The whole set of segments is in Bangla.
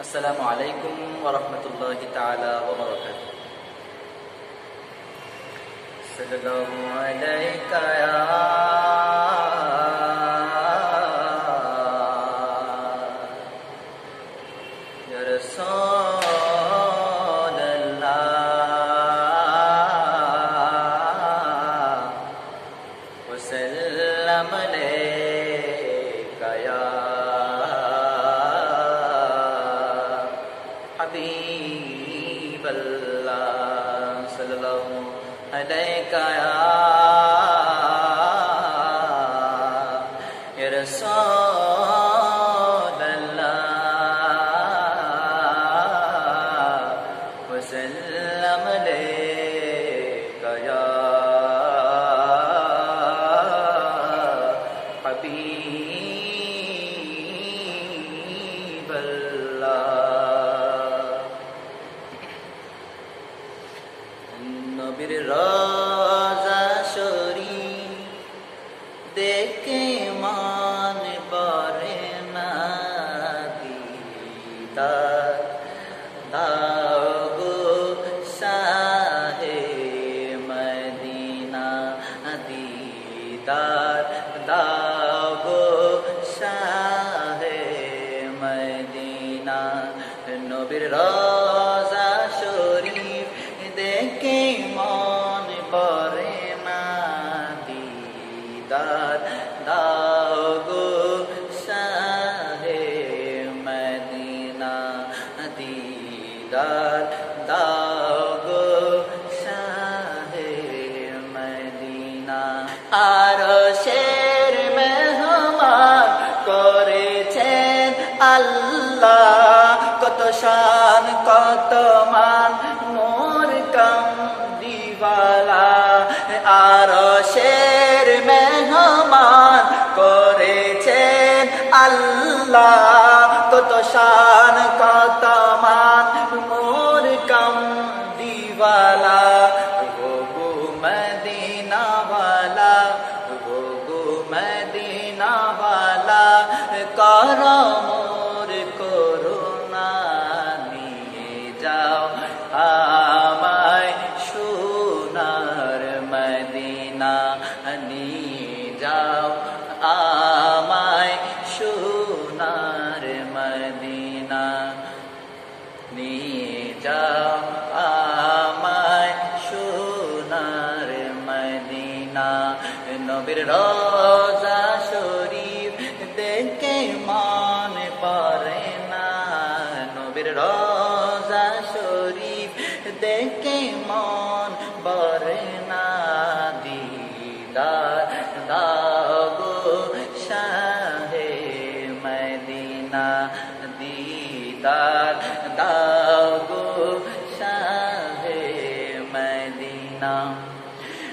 السلام عليكم ورحمة الله تعالى وبركاته. صلى الله عليك يا يا رسول الله. وسلم عليك. sallallahu sallallahu alayka ya rasulallah wa sallam alayka ya রাজা শরী দেখে দিদার দাও গো শাহে মদিনা। আর শের মেহমান করেছেন আল্লাহ। কত শান, কত মান, মোর কম দিওয়ালা। আর শের মেহমান করেছেন আল্লাহ। কত শান যাও আমায় সোনার মদিনা যাও আমায় সোনার মদিনা নিয়ে দেখে মন পরে না দিদার দাও গো শাহে মদিনা দিদার দাও গো শাহে মদিনা।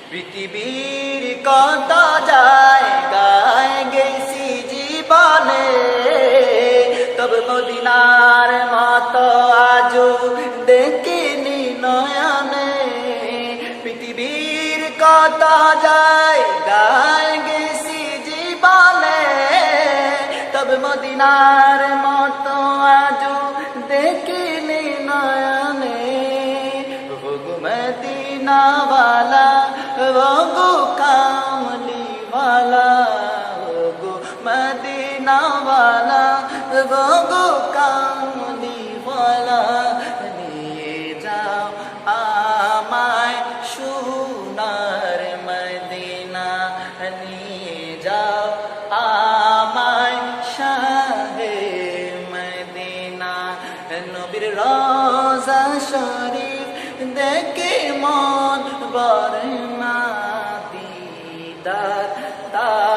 পৃথিবীর কত জায়গায় গেছি জীবনে, তব মদিনার কত জায়গায় গেছি জীবনে। তব মদিনার মতো আজও দেখিনি নয়নে। মদিনাওয়ালা, ভোগু কামলিওয়ালা, ভোগু মদিনাওয়ালা, ভোগু কামলিওয়ালা। নবীর রাজা শরীফ দেখে মন বরনা দিদার দাও